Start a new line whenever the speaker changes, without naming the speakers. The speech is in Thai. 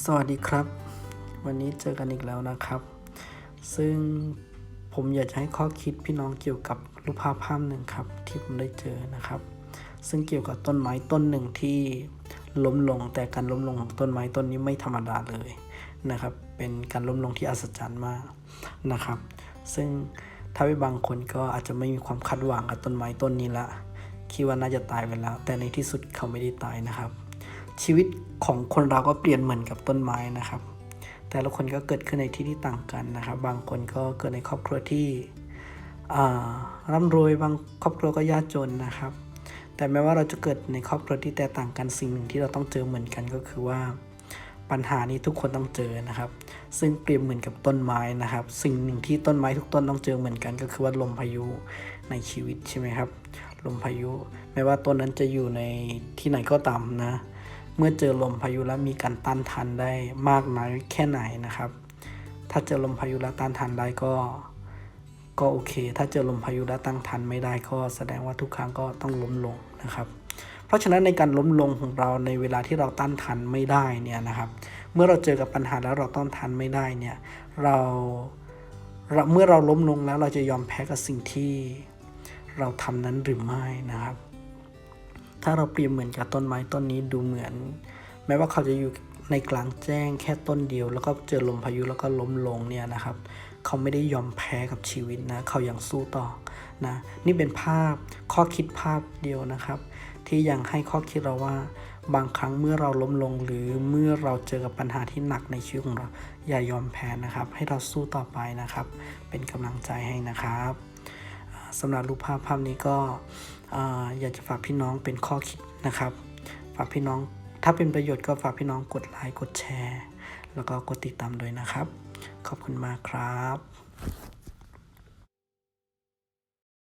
สวัสดีครับ วันนี้เจอกันอีกแล้วนะครับ ซึ่งผมอยากจะให้ข้อคิดพี่น้องเกี่ยวกับรูปภาพภาพหนึ่งครับ ที่ผมได้เจอนะครับ ซึ่งเกี่ยวกับต้นไม้ต้นหนึ่งที่ล้มลงแต่การล้มลงของต้นไม้ต้นนี้ไม่ธรรมดาเลยนะครับ เป็นการล้มลงที่อัศจรรย์มากนะครับ ซึ่งถ้าไปบางคนก็อาจจะไม่มีความคาดหวังกับต้นไม้ต้นนี้ละคิดว่าน่าจะตายไปแล้ว แต่ในที่สุดเขาไม่ได้ตายนะครับ ชีวิตของคนเราก็เปลี่ยนเหมือนกับต้นไม้นะครับ แต่ละคนก็เกิดขึ้นในที่ที่ต่างกันนะครับ บางคนก็เกิดในครอบครัวที่ร่ำรวยบางครอบครัวก็ยากจนนะครับ แต่แม้ว่าเราจะเกิดในครอบครัวที่แตกต่างกันสิ่งหนึ่งที่เราต้องเจอเหมือนกันก็คือว่าปัญหานี้ทุกคนต้องเจอนะครับ ซึ่งเปรียบเหมือนกับต้นไม้นะครับ สิ่งหนึ่งที่ต้นไม้ทุกต้นต้องเจอเหมือนกัน ก็คือว่าลมพายุในชีวิตใช่ไหมครับ ลมพายุ ไม่ว่าต้นนั้นจะอยู่ในที่ไหนก็ตามนะ เมื่อเจอลมพายุแล้วมีการต้านทานได้มากน้อยแค่ไหนนะครับ ถ้าเจอลมพายุแล้วต้านทานได้ก็ ก็โอเค ถ้าเจอลมพายุแล้วตั้งทันไม่ได้ก็แสดงว่าทุกครั้งก็ต้องล้มลงนะครับ เพราะฉะนั้นในการล้มลงของเราในเวลาที่เราต้านทันไม่ได้เนี่ยนะครับ เมื่อเราเจอกับปัญหาแล้วเราต้านทันไม่ได้เนี่ยเราเราเมื่อเราล้มลงแล้วเราจะยอมแพ้กับสิ่งที่เราทำนั้นหรือไม่นะครับ ถ้าเราเปรียบเหมือนกับต้นไม้ต้นนี้ดูเหมือน แม้ว่าเขาจะอยู่ในกลางแจ้งแค่ต้นเดียว แล้วก็เจอลมพายุแล้วก็ล้มลงเนี่ยนะครับ เขาไม่ได้ยอมแพ้กับชีวิตนะ เขายังสู้ต่อนะนี่เป็นภาพข้อคิดภาพเดียวนะครับ ที่ยังให้ข้อคิดเราว่า บางครั้งเมื่อเราล้มลง หรือเมื่อเราเจอกับปัญหาที่หนักในชีวิตของเรา อย่ายอมแพ้นะครับ ให้เราสู้ต่อไปนะครับ เป็นกำลังใจให้นะครับ สำหรับรูปภาพภาพนี้ก็อยากจะฝากพี่น้องเป็นข้อคิดนะครับ ฝากพี่น้องถ้าเป็นประโยชน์ก็ฝากพี่น้องกดไลค์กดแชร์ แล้วก็กดติดตามด้วยนะครับ ขอบคุณมากครับ